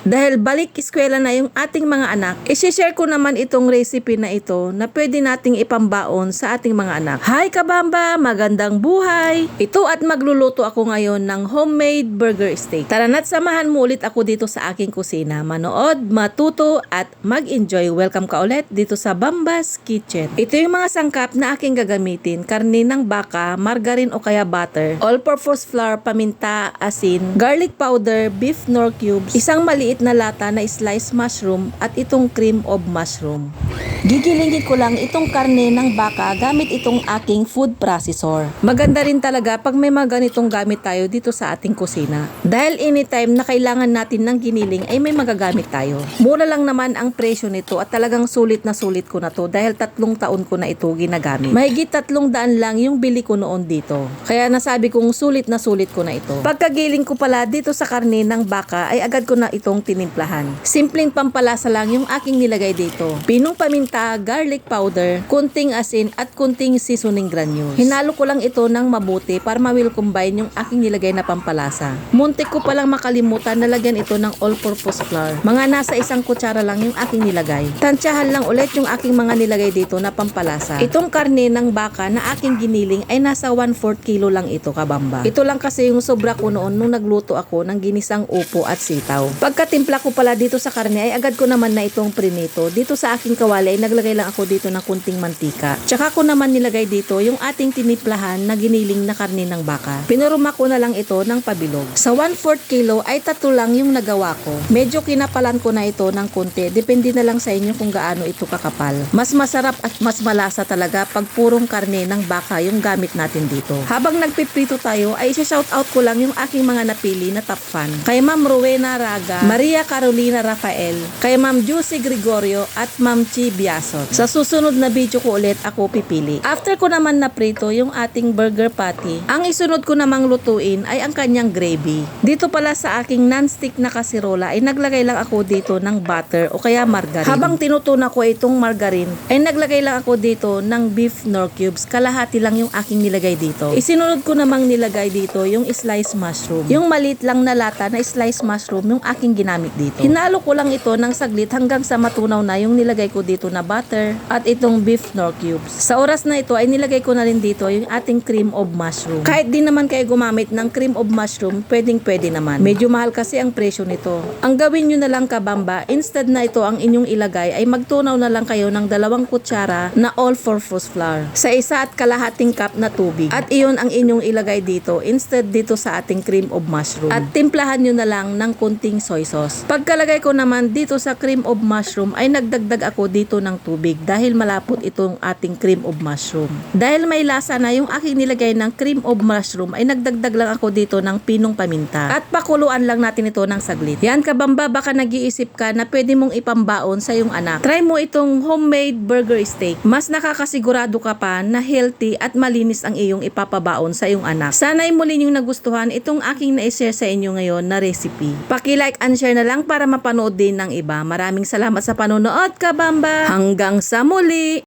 Dahil balik eskwela na yung ating mga anak, isi-share ko naman itong recipe na ito na pwede nating ipambaon sa ating mga anak. Hi kabamba! Magandang buhay! Ito at magluluto ako ngayon ng homemade burger steak. Tara na't samahan mo ulit ako dito sa aking kusina. Manood, matuto at mag-enjoy. Welcome ka ulit dito sa Bambas Kitchen. Ito yung mga sangkap na aking gagamitin. Karne ng baka, margarine o kaya butter, all-purpose flour, paminta, asin, garlic powder, beef nor cubes, isang maliit na lata na sliced mushroom at itong cream of mushroom. Gigilingin ko lang itong karne ng baka gamit itong aking food processor. Maganda rin talaga pag may mga ganitong gamit tayo dito sa ating kusina. Dahil anytime na kailangan natin ng giniling ay may magagamit tayo. Mura lang naman ang presyo nito at talagang sulit na sulit ko na to dahil tatlong taon ko na ito ginagamit. Mahigit tatlong daan lang yung bili ko noon dito. Kaya nasabi kong sulit na sulit ko na ito. Pagkagiling ko pala dito sa karne ng baka ay agad ko na itong tinimplahan. Simpleng pampalasa lang yung aking nilagay dito. Pinong paminta, garlic powder, kunting asin at kunting seasoning granules. Hinalo ko lang ito ng mabuti para ma-will combine yung aking nilagay na pampalasa. Muntik ko palang makalimutan na lagyan ito ng all-purpose flour. Mga nasa isang kutsara lang yung aking nilagay. Tansyahan lang ulit yung aking mga nilagay dito na pampalasa. Itong karne ng baka na aking giniling ay nasa 1/4 kilo lang ito kabamba. Ito lang kasi yung sobra ko noon nung nagluto ako ng ginisang upo at sitaw. Pagkatimpla ko pala dito sa karne ay agad ko naman na itong prinito. Dito sa aking kawali ay naglagay lang ako dito ng kunting mantika. Tsaka ko naman nilagay dito yung ating tiniplahan na giniling na karne ng baka. Pinuruma ko na lang ito ng pabilog. Sa 1/4 kilo ay tatlo lang yung nagawa ko. Medyo kinapalan ko na ito ng kunti. Depende na lang sa inyo kung gaano ito kakapal. Mas masarap at mas malasa talaga pag purong karne ng baka yung gamit natin dito. Habang nagpiprito tayo ay isa-shout out ko lang yung aking mga napili na top fan. Kay Ma'am Rowena Raga, Maria Carolina Rafael, kay Ma'am Juicy Gregorio at Ma'am Chi Biasot. Sa susunod na video ko ulit ako pipili. After ko naman na prito yung ating burger patty, ang isunod ko namang lutuin ay ang kanyang gravy. Dito pala sa aking non-stick na kasirola ay naglagay lang ako dito ng butter o kaya margarine. Habang tinutuna ko itong margarine, ay naglagay lang ako dito ng beef nor cubes. Kalahati lang yung aking nilagay dito. Isinunod ko namang nilagay dito yung sliced mushroom. Yung maliit lang na lata na sliced mushroom yung aking ginamit dito. Hinalo ko lang ito ng saglit hanggang sa matunaw na yung nilagay ko dito na butter at itong beef nor cubes. Sa oras na ito ay nilagay ko na rin dito yung ating cream of mushroom. Kahit di naman kayo gumamit ng cream of mushroom, pwedeng pwede naman. Medyo mahal kasi ang presyo nito. Ang gawin nyo na lang kabamba, instead na ito ang inyong ilagay ay magtunaw na lang kayo ng dalawang kutsara na all-purpose flour sa isa at kalahating cup na tubig. At iyon ang inyong ilagay dito instead dito sa ating cream of mushroom. At timplahan nyo na lang ng kunting soy sauce. Pagkalagay ko naman dito sa cream of mushroom ay nagdagdag ako dito ng tubig dahil malapot itong ating cream of mushroom. Dahil may lasa na yung aking nilagay ng cream of mushroom ay nagdagdag lang ako dito ng pinong paminta. At pakuluan lang natin ito ng saglit. Yan kabamba baka nag-iisip ka na pwede mong ipambaon sa iyong anak. Try mo itong homemade burger steak. Mas nakakasigurado ka pa na healthy at malinis ang iyong ipapabaon sa iyong anak. Sana ay muli niyong nagustuhan itong aking na-share sa inyo ngayon na recipe. Paki-like and share na lang para mapanood din ng iba. Maraming salamat sa panonood kabamba. Hanggang sa muli!